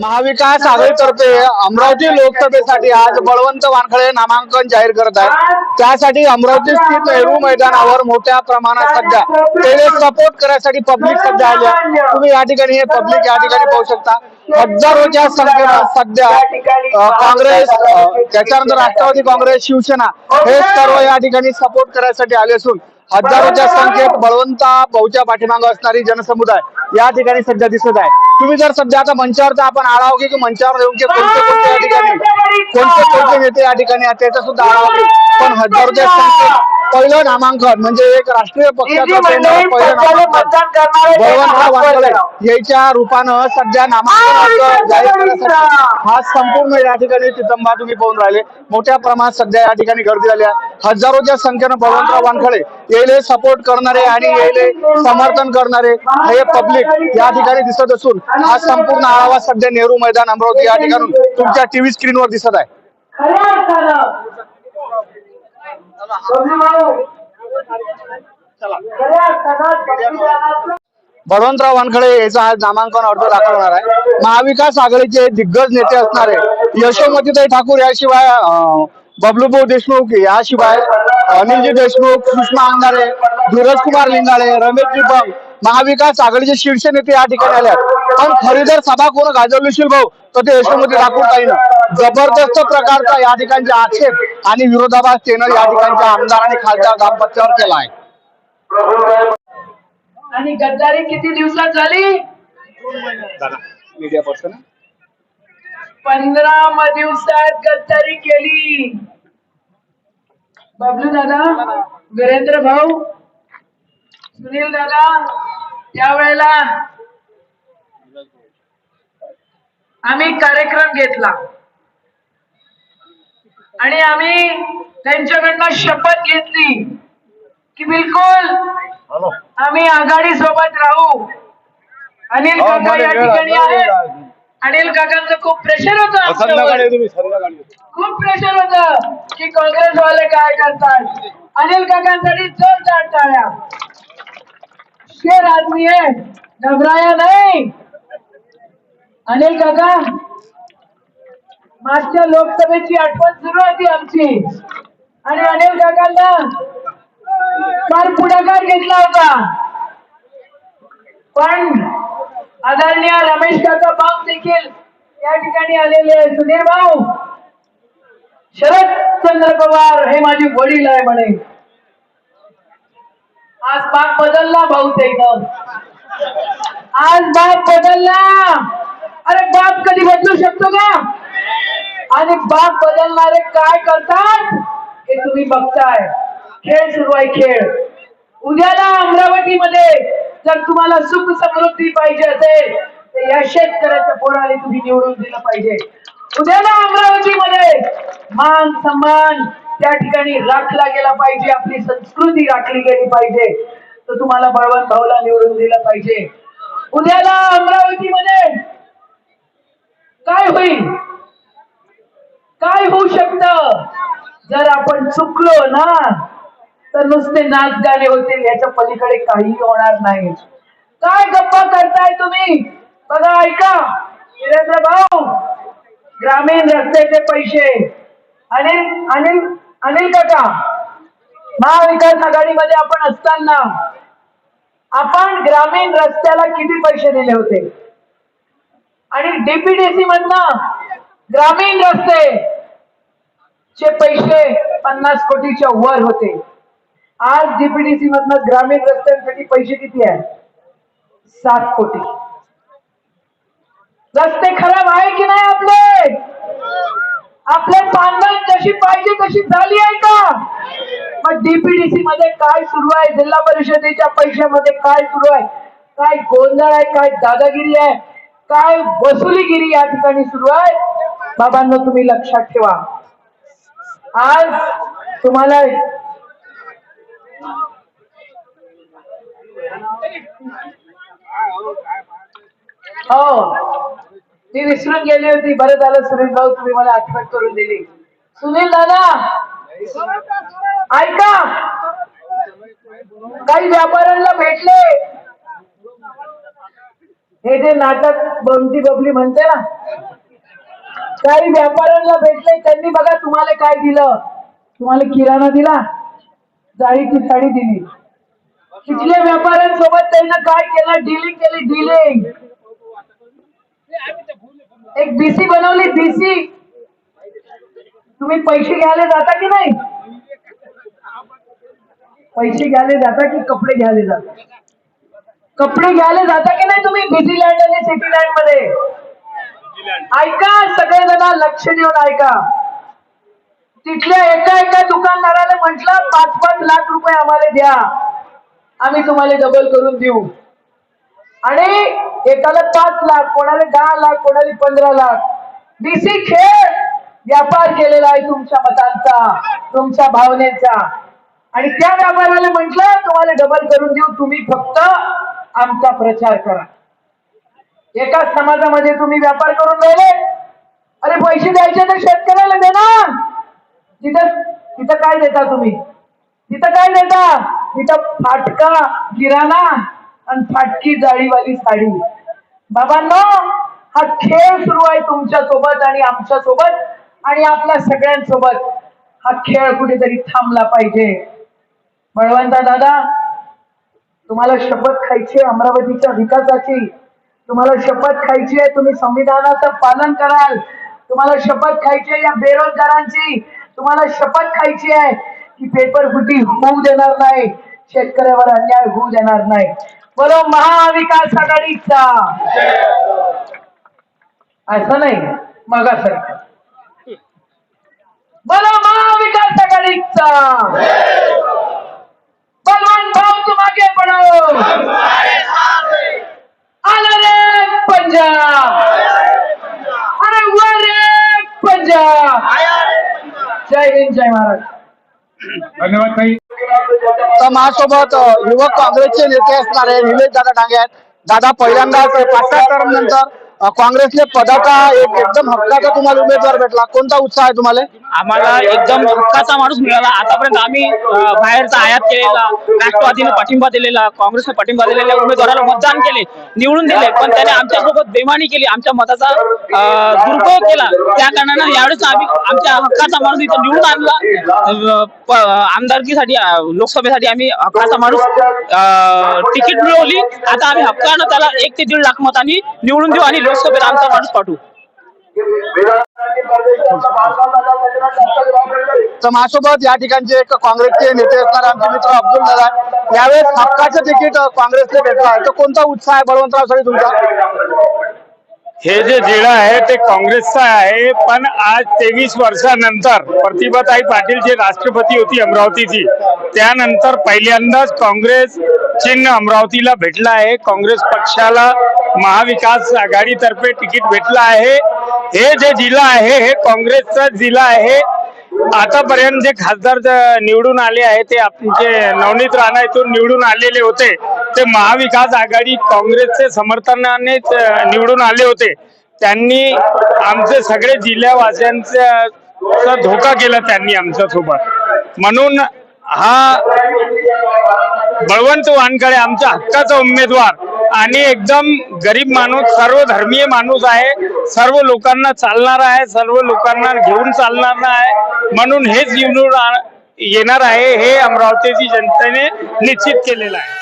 महाविकास आघाडीतर्फे अमरावती लोकसभेसाठी आज बळवंत वानखळे नामांकन जाहीर करत आहे त्यासाठी अमरावती स्थित नेहरू मैदानावर मोठ्या प्रमाणात सध्या त्याला सपोर्ट करण्यासाठी पब्लिक सध्या आली आहे तुम्ही या ठिकाणी हे पब्लिक या ठिकाणी पाहू शकता. हजारोच्या संख्येनं सध्या काँग्रेस त्याच्यानंतर राष्ट्रवादी काँग्रेस शिवसेना हे सर्व या ठिकाणी सपोर्ट करण्यासाठी आले असून हजारोच्या संख्येत बळवंता भाऊच्या पाठीमागं असणारी जनसमुदाय या ठिकाणी सध्या दिसत आहे. तुम्ही जर सध्या आता मंचावरचा आपण आढावा घे की मंचावर येऊन की कोणते कोणते या ठिकाणी कोणते कोणते नेते या ठिकाणी त्याचा सुद्धा आढावा घेऊ. पण हजारोच्या संख्येत पहिलं नामांकन म्हणजे एक राष्ट्रीय पक्षाचं पहिलं नामांकन. बळवंतराव वानखळे याच्या रूपानं सध्या नामांकन अर्ज जाहीर करण्यासाठी हा संपूर्ण या ठिकाणी चितंबा तुम्ही पाहून राहिले. मोठ्या प्रमाणात सध्या या ठिकाणी गर्दी झाली आहे. हजारोच्या संख्येनं बळवंतराव वानखळे यायले सपोर्ट करणारे आणि यायले समर्थन करणारे हे पब्लिक या ठिकाणी दिसत असून हा संपूर्ण आढावा सध्या नेहरू मैदान अमरावती या ठिकाणी तुमच्या टीव्ही स्क्रीनवर दिसत आहे खऱ्या अर्थानं बबलू भाऊ, खऱ्या अर्थानं संविधानाचं बळवंतराव वानखळे याचा आज नामांकन अर्ज दाखल होणार आहे. महाविकास आघाडीचे दिग्गज नेते असणारे यशोमतीताई ठाकूर याशिवाय बबलूभाऊ देशमुख याशिवाय अनिलजी देशमुख सुषमा अंधारे धीरज कुमार लिंगाळे रमेशजी बंग महाविकास आघाडीचे शीर्ष नेते या ठिकाणी आले आहेत. पण खरी जर सभा कोण गाजवलीशील भाऊ? तर ते यशोमती ठाकूर ताईनं जबरदस्त प्रकारचा या ठिकाणचा आक्षेप आणि विरोधाभास त्यानं या ठिकाणच्या आमदार आणि खासदार दाम्पत्यावर केला आहे आणि गद्दारी किती दिवसात झाली? मीडिया पर्सन पंधरा दिवसात गद्दारी केली. बबलू दादा वीरेंद्र भाऊ सुनील दादा त्यावेळेला आम्ही कार्यक्रम घेतला. आणि आम्ही त्यांच्याकडनं शपथ घेतली की बिलकुल आम्ही आघाडी सोबत राहू. अनिल काका या ठिकाणी आहेत. अनिल काकांचं खूप प्रेशर होतं. खूप प्रेशर होतं की काँग्रेस वाले काय करतात. अनिल काकांसाठी जोरदार टाळ्या. शेर आदमी आहे घबराया नाही. अनिल काका मागच्या लोकसभेची आठवण सुरू होती आमची. आणि अनिल काकांना फार पुढाकार घेतला होता. पण आदरणीय रमेश काका भाऊ देखील या ठिकाणी आलेले सुधीर भाऊ शरद चंद्र पवार हे माझे वडील आहे म्हणे. आज बाप बदलला भाऊ ते आज बाप बदलला. अरे बाप कधी बदलू शकतो का? आणि बाप बदलणारे काय करतात? हे तुम्ही बघताय. खेळ सुरू आहे खेळ. उद्याला अमरावतीमध्ये जर तुम्हाला सुख समृद्धी पाहिजे असेल तर या शेतकऱ्याच्या पोराने तुम्ही निवडून दिलं पाहिजे. उद्याला अमरावतीमध्ये मान सन्मान त्या ठिकाणी राखला गेला पाहिजे आपली संस्कृती राखली गेली पाहिजे. तर तुम्हाला बळवंत भाऊला निवडून दिलं पाहिजे. उद्याला अमरावतीमध्ये काय होईल? काय होऊ शकत? जर आपण चुकलो ना तर नुसते नाच गाणे होतील याच्या पलीकडे काही होणार नाही. काय गप्पा करताय तुम्ही? बघा ऐका. वीरेंद्र भाऊ ग्रामीण रस्त्याचे पैसे. अनिल अनिल अनिल काका महाविकास आघाडीमध्ये आपण असताना आपण ग्रामीण रस्त्याला किती पैसे दिले होते? आणि डीपीडीसी मधनं ग्रामीण रस्ते चे पैसे पन्नास कोटीच्या वर होते. आज डीपीडीसी मधनं ग्रामीण रस्त्यांसाठी पैसे किती आहे सात कोटी. रस्ते खराब आहे की नाही आपले? आपले बांधण जशी पाहिजे तशी झाली आहे का? मग डीपीडीसी मध्ये काय सुरू आहे? जिल्हा परिषदेच्या पैशामध्ये काय सुरू आहे? काय गोंधळ आहे? काय दादागिरी आहे? काय वसुलीगिरी या ठिकाणी सुरू आहे? बाबांनो तुम्ही लक्षात ठेवा. आज तुम्हाला हो ती विसरून गेली होती. बरं झालं सुनील भाऊ तुम्ही मला आठवण करून दिली. सुनील दादा ऐका. काही व्यापाऱ्यांना भेटले. हे जे नाटक बमती बबली म्हणते ना काही व्यापाऱ्यांना भेटले त्यांनी बघा तुम्हाला काय दिलं. तुम्हाला किराणा दिला जाळीची साडी दिली. तिथल्या व्यापाऱ्यांसोबत त्यांना काय केलं? डिलिंग केली डिलिंग एक बीसी बनवली बीसी तुम्ही पैसे घ्यायला जाता की नाही? पैसे घ्यायला जाता की कपडे घ्यायला जाता? कपडे घ्यायला जाता की नाही तुम्ही? बिझी लँड आणि सिटी लँडमध्ये? ऐका सगळेजण लक्ष देऊन ऐका. तिथल्या एका एका दुकानदाराला म्हटलं पाच पाच लाख रुपये आम्हाला द्या. आम्ही तुम्हाला डबल करून देऊ. आणि एकाला पाच लाख कोणाला दहा लाख कोणाला पंधरा लाख. डीसी खेळ व्यापार केलेला आहे तुमच्या मतांचा तुमच्या भावनेचा. आणि त्या व्यापाऱ्याला म्हटलं तुम्हाला डबल करून देऊ तुम्ही फक्त आमचा प्रचार करा. एकाच समाजामध्ये तुम्ही व्यापार करून राहिले? अरे पैसे द्यायचे तर शेतकऱ्याला दे ना. तिथं तिथं काय देता तुम्ही? तिथं काय देता? तिथं फाटका किराणा आणि फाटकी जाळीवाली साडी. बाबांनो हा खेळ सुरू आहे तुमच्यासोबत आणि आमच्यासोबत आणि आपल्या सगळ्यांसोबत. हा खेळ कुठेतरी थांबला पाहिजे. बळवंता दादा तुम्हाला शपथ खायची अमरावतीच्या विकासाची? तुम्हाला शपथ खायची आहे तुम्ही संविधानाचं पालन कराल. तुम्हाला शपथ खायची आहे या बेरोजगारांची. तुम्हाला शपथ खायची आहे की पेपर फुटी होऊ देणार नाही. शेतकऱ्यावर अन्याय होऊ देणार नाही. बरो महाविकास आघाडीचा. असं नाही. मगासारखं बोलो महाविकास आघाडीचा. बलवान भाऊ तुम आगे पंजाब. अरे वा रे पंजाब. जय हिंद जय महाराज. धन्यवाद ताई. तर माझ्यासोबत युवक काँग्रेसचे नेते असणारे निलेश दादा डांगे आहेत. दादा पहिल्यांदाच पाच नंतर काँग्रेसने पदाचा एक एकदम हक्काचा तुम्हाला उमेदवार भेटला. कोणता उत्साह आहे तुम्हाला? आम्हाला एकदम हक्काचा माणूस मिळाला. आतापर्यंत आम्ही अं, बाहेरचा आयात केलेला राष्ट्रवादीने पाठिंबा दिलेला काँग्रेसने पाठिंबा दिलेल्या उमेदवाराला मतदान केले निवडून दिले पण त्याने आमच्यासोबत बेमानी केली आमच्या मताचा अं, दुरुपयोग केला. त्या कारणानं यावेळेस आम्ही आमच्या हक्काचा माणूस इथं निवडून आणला. अं, प- आमदारकीसाठी अं, लोकसभेसाठी आम्ही हक्काचा माणूस अं, तिकीट मिळवली. आता आम्ही हक्कानं त्याला एक ते दीड लाख मतांनी निवडून देऊ आणि लोकसभेत आमचा माणूस पाठवू. तर माझ्यासोबत या ठिकाणचे एक काँग्रेसचे नेते असणारे आमचे मित्र अब्दुल दादा. यावेळेस हक्काचं तिकीट काँग्रेसने भेटलं आहे. तर कोणता उत्साह आहे बळवंतराव सरी तुमचा हे जे जिल्हा आहे ते काँग्रेसचा आहे पण आज तेवीस वर्षानंतर प्रतिभाताई पाटील जे राष्ट्रपती होती अमरावतीची त्यानंतर पहिल्यांदाच काँग्रेस चिन्ह अमरावतीला भेटलं आहे. काँग्रेस पक्षाला महाविकास आघाडीतर्फे तिकीट भेटलं आहे. हे जे जिल्हा आहे हे काँग्रेसचा जिल्हा आहे. आतापर्यंत जे खासदार निवडून आले आहे ते आमचे नवनीत राणा इथून निवडून आलेले होते. ते महाविकास आघाडी काँग्रेसचे समर्थनानेच निवडून आले होते. त्यांनी आमचे सगळे जिल्ह्यावासियांचा चा धोका केला त्यांनी आमच्यासोबत म्हणून हा बळवंत वानकडे आमच्या हक्काचा उमेदवार. आणि एकदम गरीब माणूस सर्व धर्मीय माणूस आहे. सर्व लोकांना चालणार आहे सर्व लोकांना घेऊन चालणार आहे. म्हणून हेच निवडून येणार आहे हे अमरावतीची जनतेने निश्चित केलेलं आहे.